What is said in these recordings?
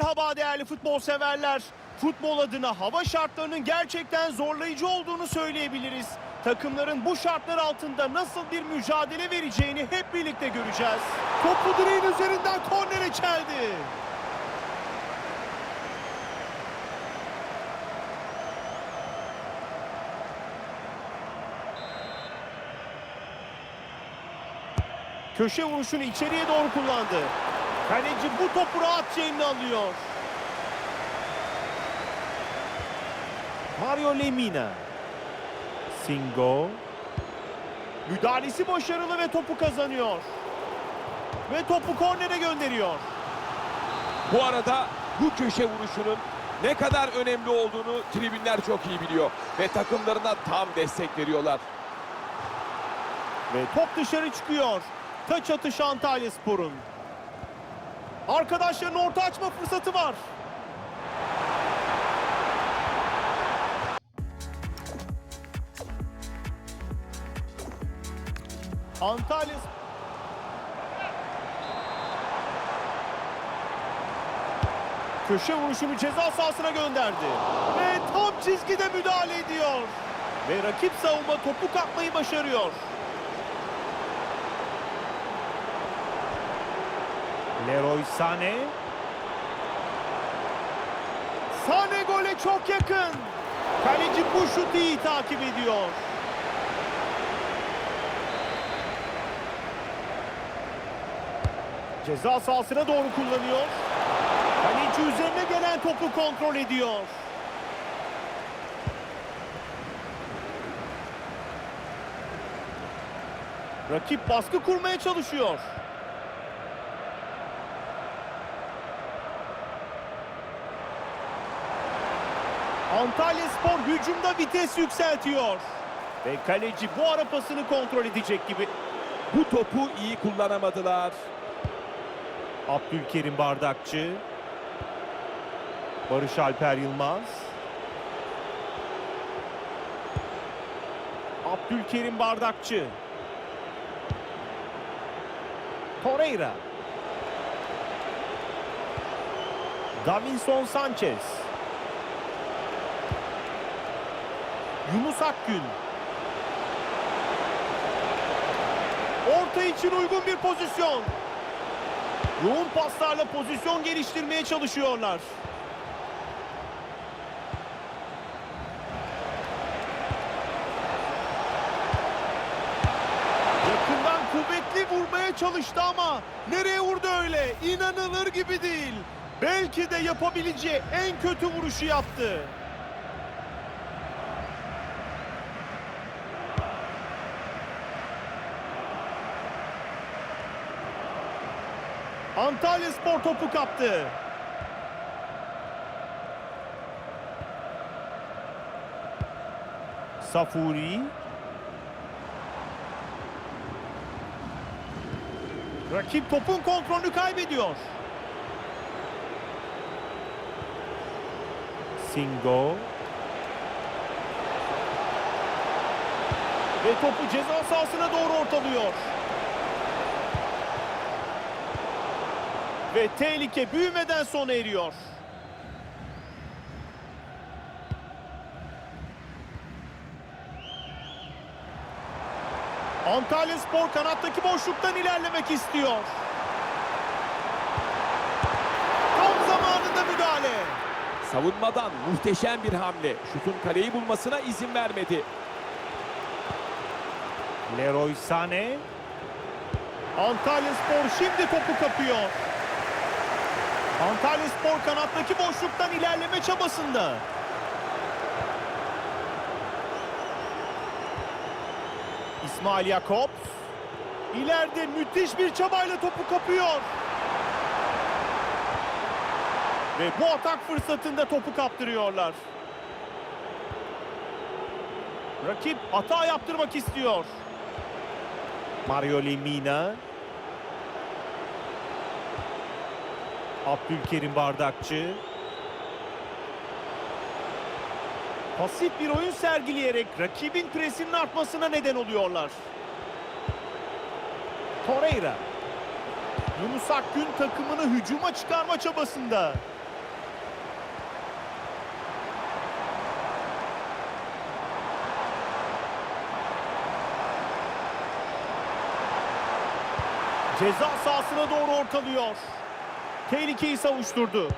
Merhaba değerli futbol severler. Futbol adına hava şartlarının gerçekten zorlayıcı olduğunu söyleyebiliriz. Takımların bu şartlar altında nasıl bir mücadele vereceğini hep birlikte göreceğiz. Topu direğin üzerinden kornere çeldi. Köşe vuruşunu içeriye doğru kullandı. Kaleci bu topu rahatça eline alıyor. Mario Lemina. Singo. Müdahalesi başarılı ve topu kazanıyor. Ve topu kornere gönderiyor. Bu arada bu köşe vuruşunun ne kadar önemli olduğunu tribünler çok iyi biliyor. Ve takımlarına tam destek veriyorlar. Ve top dışarı çıkıyor. Taç atışı Antalya Spor'un. Arkadaşların orta açma fırsatı var. Antalya Köşe vuruşunu ceza sahasına gönderdi. Ve tam çizgide müdahale ediyor. Ve rakip savunma topu kapmayı başarıyor. Leroy Sané. Sané gole çok yakın. Kaleci bu şutu iyi takip ediyor. Ceza sahasına doğru kullanıyor. Kaleci üzerine gelen topu kontrol ediyor. Rakip baskı kurmaya çalışıyor. Antalya Spor hücumda vites yükseltiyor. Ve kaleci bu ara pasını kontrol edecek gibi. Bu topu iyi kullanamadılar. Abdülkerim Bardakçı. Barış Alper Yılmaz. Abdülkerim Bardakçı. Torreira. Davinson Sanchez. Yunus Akgün. Orta için uygun bir pozisyon. Yoğun paslarla pozisyon geliştirmeye çalışıyorlar. Yakından kuvvetli vurmaya çalıştı ama nereye vurdu öyle? İnanılır gibi değil. Belki de yapabileceği en kötü vuruşu yaptı. Antalya Spor topu kaptı. Safuri. Rakip topun kontrolünü kaybediyor. Singo. Ve topu ceza sahasına doğru ortalıyor. Ve tehlike büyümeden sona eriyor. Antalya Spor kanattaki boşluktan ilerlemek istiyor. Tam zamanında müdahale. Savunmadan muhteşem bir hamle. Şutun kaleyi bulmasına izin vermedi. Leroy Sané. Antalya Spor şimdi topu kapıyor. Antalya Spor kanattaki boşluktan ilerleme çabasında. İsmail Yakup. İleride müthiş bir çabayla topu kapıyor. Ve bu atak fırsatında topu kaptırıyorlar. Rakip hata yaptırmak istiyor. Mario Lemina. Abdülkerim Bardakçı. Pasif bir oyun sergileyerek rakibin presinin artmasına neden oluyorlar. Torreira. Yunus Akgün takımını hücuma çıkarma çabasında. Ceza sahasına doğru ortalıyor. Tehlikeyi savuşturdu.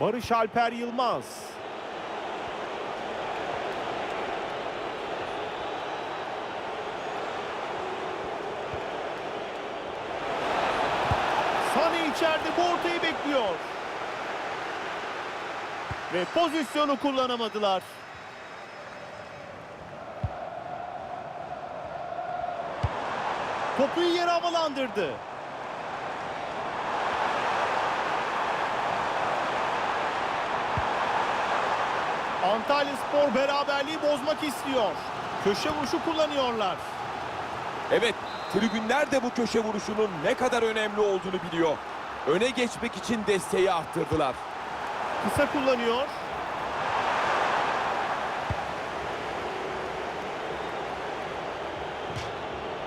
Barış Alper Yılmaz. Sane içeride bu ortayı bekliyor. Ve pozisyonu kullanamadılar. Topu yere havalandırdı. Antalya Spor beraberliği bozmak istiyor. Köşe vuruşu kullanıyorlar. Evet, tribünler de bu köşe vuruşunun ne kadar önemli olduğunu biliyor. Öne geçmek için desteği arttırdılar. Kısa kullanıyor.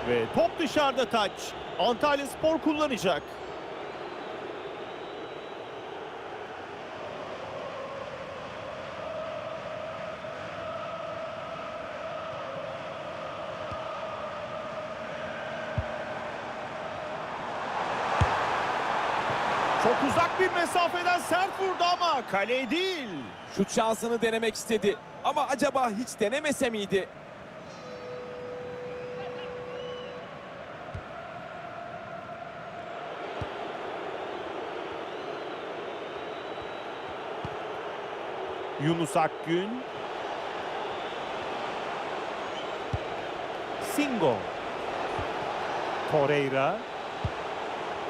Ve top dışarıda taç. Antalya Spor kullanacak. Çok uzak bir mesafeden sert vurdu ama kale değil. Şut şansını denemek istedi. Ama acaba hiç denemese miydi? Yunus Akgün. Singo. Torreira.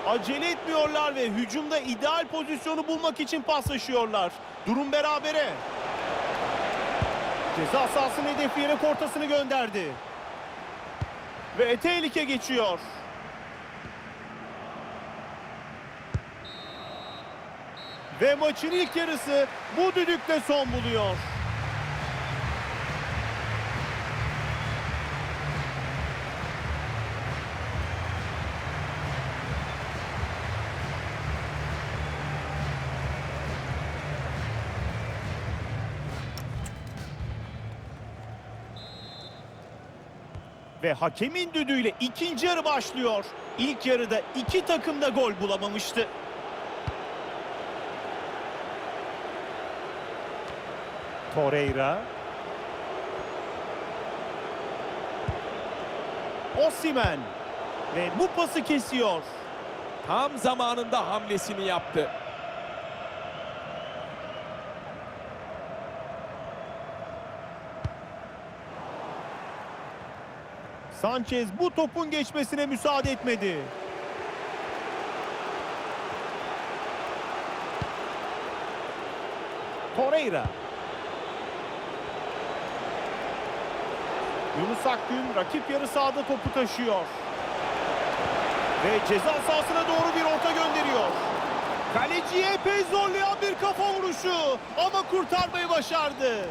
Acele etmiyorlar ve hücumda ideal pozisyonu bulmak için paslaşıyorlar. Durum berabere. Ceza sahasının hedefleyerek ortasını gönderdi. Ve tehlike geçiyor. Ve maçın ilk yarısı bu düdükle son buluyor. Ve hakemin düdüğüyle ikinci yarı başlıyor. İlk yarıda iki takım da gol bulamamıştı. Torreira. Osimen. Ve bu pası kesiyor. Tam zamanında hamlesini yaptı. Sanchez bu topun geçmesine müsaade etmedi. Torreira. Yunus Akgün rakip yarı sahada topu taşıyor. Ve ceza sahasına doğru bir orta gönderiyor. Kaleciyi epey zorlayan bir kafa vuruşu ama kurtarmayı başardı.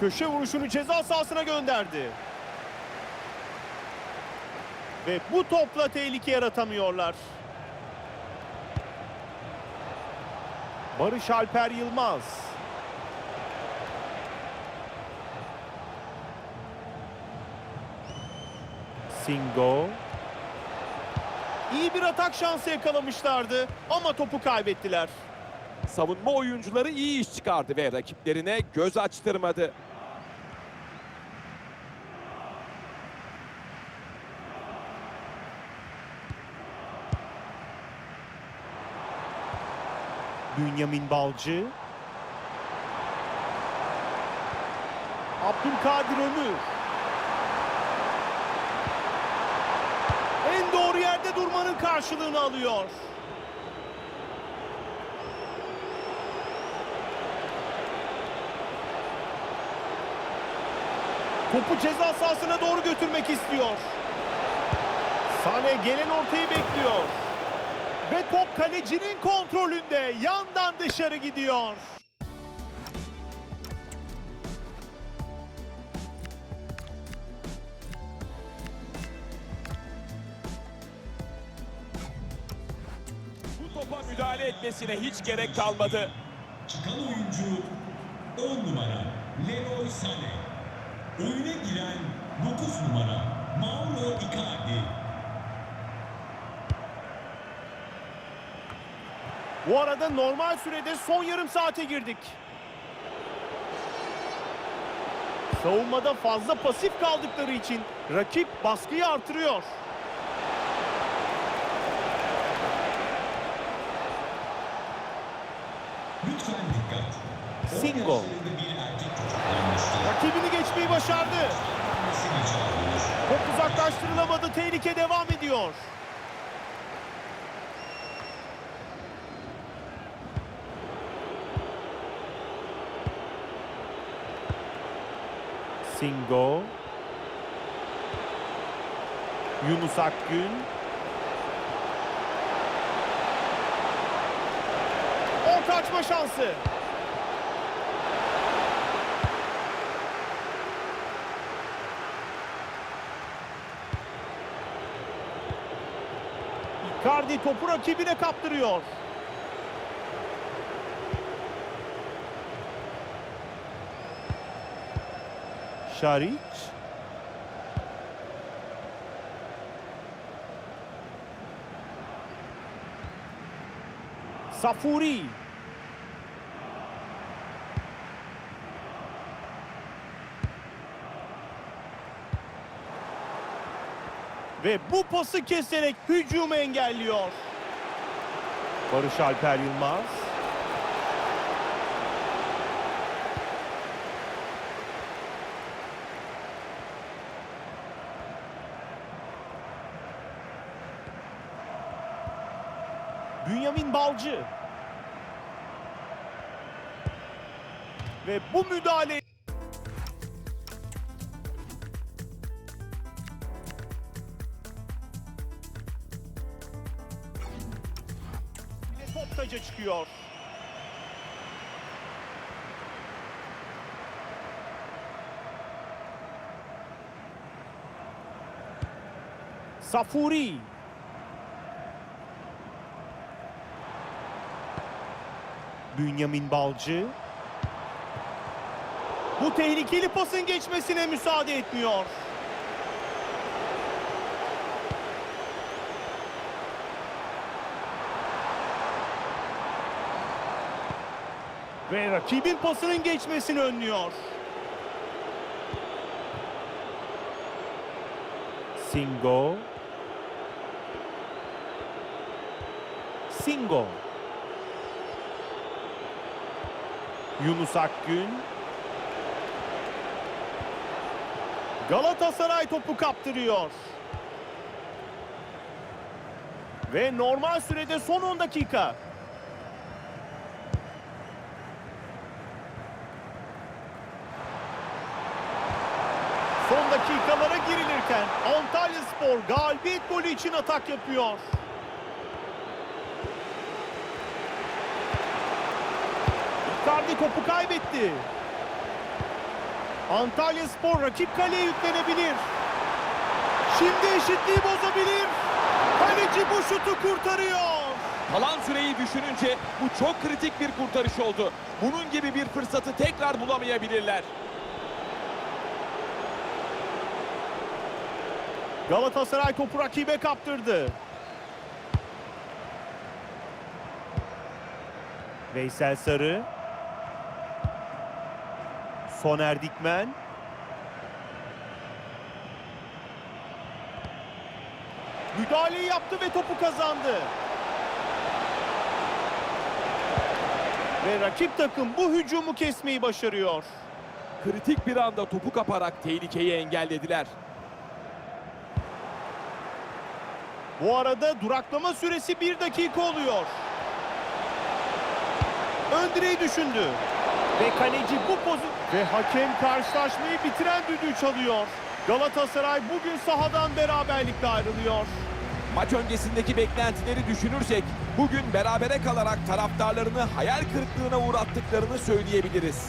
Köşe vuruşunu ceza sahasına gönderdi. Ve bu topla tehlike yaratamıyorlar. Barış Alper Yılmaz. Singo. İyi bir atak şansı yakalamışlardı ama topu kaybettiler. Savunma oyuncuları iyi iş çıkardı ve rakiplerine göz açtırmadı. Bünyamin Balcı. Abdülkadir Ömür. En doğru yerde durmanın karşılığını alıyor. Topu ceza sahasına doğru götürmek istiyor. Sane gelen ortayı bekliyor. Ve top kalecinin kontrolünde yandan dışarı gidiyor. Bu topa müdahale etmesine hiç gerek kalmadı. Çıkan oyuncu 10 numara Leroy Sané. Oyuna giren 9 numara Mauro Icardi. Bu arada normal sürede son yarım saate girdik. Savunmada fazla pasif kaldıkları için rakip baskıyı artırıyor. Lütfen dikkat. 10 Singo. Rakibini geçmeyi başardı. Top uzaklaştırılamadı. Tehlike devam ediyor. Singo. Yunus Akgün. Orta açma şansı. Icardi topu rakibine kaptırıyor. Şaric. Safuri. Ve bu pası keserek hücumu engelliyor. Barış Alper Yılmaz. Bünyamin Balcı. Ve bu müdahale çıkıyor. Safuri. Bünyamin Balcı. Bu tehlikeli pasın geçmesine müsaade etmiyor. Ve rakibin pasının geçmesini önlüyor. Singo. Singo. Yunus Akgün. Galatasaray topu kaptırıyor. Ve normal sürede son 10 dakika. Son dakikalara girilirken Antalya Spor galibiyet golü için atak yapıyor. Icardi topu kaybetti. Antalya Spor rakip kaleye yüklenebilir. Şimdi eşitliği bozabilir. Kaleci bu şutu kurtarıyor. Kalan süreyi düşününce bu çok kritik bir kurtarış oldu. Bunun gibi bir fırsatı tekrar bulamayabilirler. Galatasaray topu rakibe kaptırdı. Veysel Sarı. Soner Dikmen. Müdahaleyi yaptı ve topu kazandı. Ve rakip takım bu hücumu kesmeyi başarıyor. Kritik bir anda topu kaparak tehlikeyi engellediler. Bu arada duraklama süresi bir dakika oluyor. Ön direği düşündü. Ve kaleci bu pozisyon... Ve hakem karşılaşmayı bitiren düdüğü çalıyor. Galatasaray bugün sahadan beraberlikle ayrılıyor. Maç öncesindeki beklentileri düşünürsek bugün berabere kalarak taraftarlarını hayal kırıklığına uğrattıklarını söyleyebiliriz.